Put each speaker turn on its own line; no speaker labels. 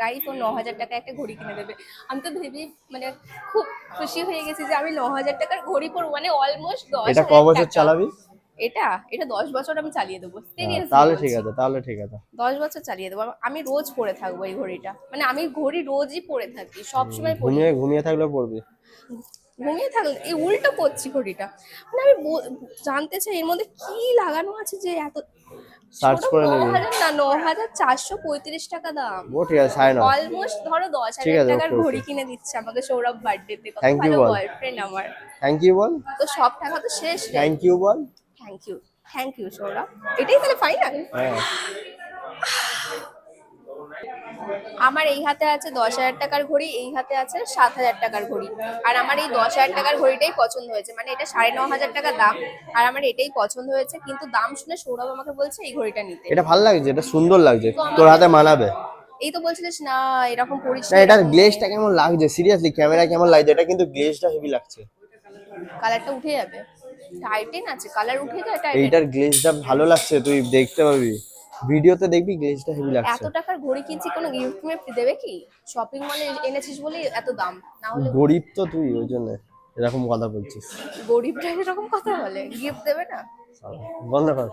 Guys ও ন হাজার টাকা একটা ঘড়ি কিনে দেবে। আমি তো ভেবে মানে খুব খুশি হয়ে গেছি যে আমি ন হাজার টাকার ঘড়ি পরবো মানে অলমোস্ট দশ
এটা ক বছর চালাবি?
এটা এটা দশ বছর আমি চালিয়ে দেবো।
হ্যাঁ, তাহলে ঠিক আছে তাহলে ঠিক আছে।
দশ বছর চালিয়ে দেবো। আমি রোজ পরে থাকব এই ঘড়িটা। মানে আমি ঘড়ি রোজই পরে থাকি সবসময়
ঘুমিয়ে ঘুমিয়ে থাকলে পড়বি
ঘুমিয়ে থাকলে এই উল্টো করছি ঘড়িটা। মানে আমি জানতে চাই এর মধ্যে কি লাগানো আছে যে এত
সার্চ করে নিবি।
না ন হাজার চারশো পঁয়ত্রিশ টাকা দাম।
ও ঠিক আছে সাড়ে
অলমোস্ট ধরো দশ হাজার টাকার. ঘড়ি কিনে দিচ্ছে আমাকে সৌরভ বার্থডেতে ভালো
বল।
বয়ফ্রেন্ড আমার।
থ্যাংক ইউ বল।
তো সব টাকা তো শেষ
thank you ball.
Thank you thank you Sourav. এটাই তাহলে ফাইনাল
হ্যাঁ।
আমার এই হাতে আছে দশ হাজার টাকার ঘড়ি এই হাতে আছে সাত হাজার টাকার ঘড়ি। আর আমার এই দশ হাজার টাকার ঘড়িটাই পছন্দ হয়েছে। মানে এটা সাড়ে ন হাজার টাকা দাম আর আমার এটাই পছন্দ হয়েছে। কিন্তু দাম শুনে সৌরভ আমাকে বলছে এই ঘড়িটা নিতে।
এটা ভালো লাগছে এটা সুন্দর লাগছে। তোর হাতে মানাবে।
এই তো বলছিলিস না এরকম করিস
না এটা গ্লেজটা কেমন লাগছে? সিরিয়াসলি ক্যামেরা কেমন লাগছে? এটা কিন্তু গ্লেজটা হেভি লাগছে।
কালারটা উঠে যাবে। টাইটেন আছে কালার উঠে যায় টাইটেন
এইটার গ্লেজটা ভালো লাগছে তুই দেখতে পাবি। ভিডিওতে দেখবি গ্লেজটা হেভি লাগছে।
এত টাকার ঘড়ি কিনছি কোনো গিফট মিফট দেবে কি? শপিং মলে এনেছিস বলে এত দাম না হলে
গরিব তো তুই ওই জন্য এরকম কথা বলছিস।
গরিবরা এরকম কথা বলে গিফট দেবে না?
বন্ধ কর